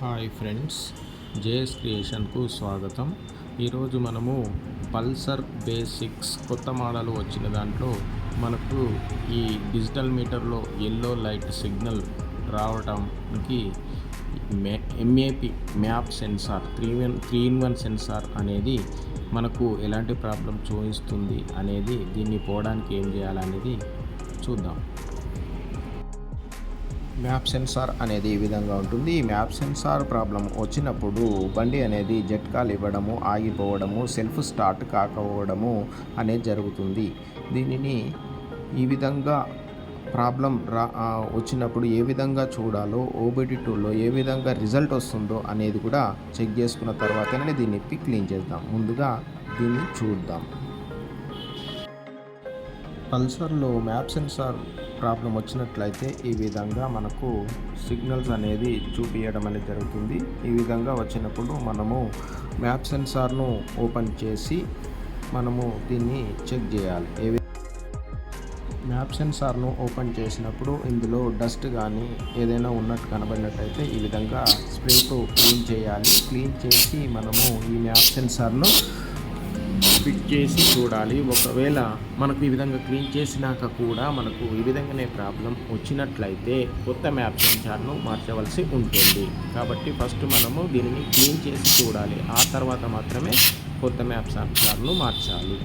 Hi friends JS క్రియేషన్కు స్వాగతం. ఈరోజు మనము పల్సర్ బేసిక్స్ కొత్త మోడల్ వచ్చిన దాంట్లో మనకు ఈ డిజిటల్ మీటర్లో ఎల్లో లైట్ సిగ్నల్ రావడానికి మే MAP map sensor three one three in one sensor అనేది మనకు ఎలాంటి ప్రాబ్లం చూపిస్తుంది అనేది దీన్ని పోవడానికి ఏం చేయాలనేది చూద్దాం. మ్యాప్ సెన్సార్ అనేది ఈ విధంగా ఉంటుంది. ఈ మ్యాప్ సెన్సార్ ప్రాబ్లం వచ్చినప్పుడు బండి అనేది జట్కాలు ఇవ్వడము ఆగిపోవడము సెల్ఫ్ స్టార్ట్ కాకపోవడము అనేది జరుగుతుంది. దీనిని ఈ విధంగా ప్రాబ్లం రా వచ్చినప్పుడు ఏ విధంగా చూడాలో ఓబిడి టూల్లో ఏ విధంగా రిజల్ట్ వస్తుందో అనేది కూడా చెక్ చేసుకున్న తర్వాతనే దీన్ని పిక్ క్లీన్ చేద్దాం. ముందుగా దీన్ని చూద్దాం. పల్సర్లో మ్యాప్ సెన్సార్ ప్రాబ్లం వచ్చినట్లయితే ఈ విధంగా మనకు సిగ్నల్స్ అనేది చూపించడం అనేది జరుగుతుంది. ఈ విధంగా వచ్చినప్పుడు మనము మ్యాప్ సెన్సార్ను ఓపెన్ చేసి మనము దీన్ని చెక్ చేయాలి. ఏ మ్యాప్ సెన్సార్ను ఓపెన్ చేసినప్పుడు ఇందులో డస్ట్ కానీ ఏదైనా ఉన్నట్టు కనబడినట్టయితే ఈ విధంగా స్ప్రేతో క్లీన్ చేయాలి. క్లీన్ చేసి మనము ఈ మ్యాప్ సెన్సార్ను ఫిట్ చేసి చూడాలి. ఒకవేళ మనకు ఈ విధంగా క్లీన్ చేసినాక కూడా మనకు ఈ విధంగానే ప్రాబ్లం వచ్చినట్లయితే కొత్త మ్యాప్ సెన్సార్ను మార్చవలసి ఉంటుంది. కాబట్టి ఫస్ట్ మనము దీనిని క్లీన్ చేసి చూడాలి. ఆ తర్వాత మాత్రమే కొత్త మ్యాప్ సెన్సార్ను మార్చాలి.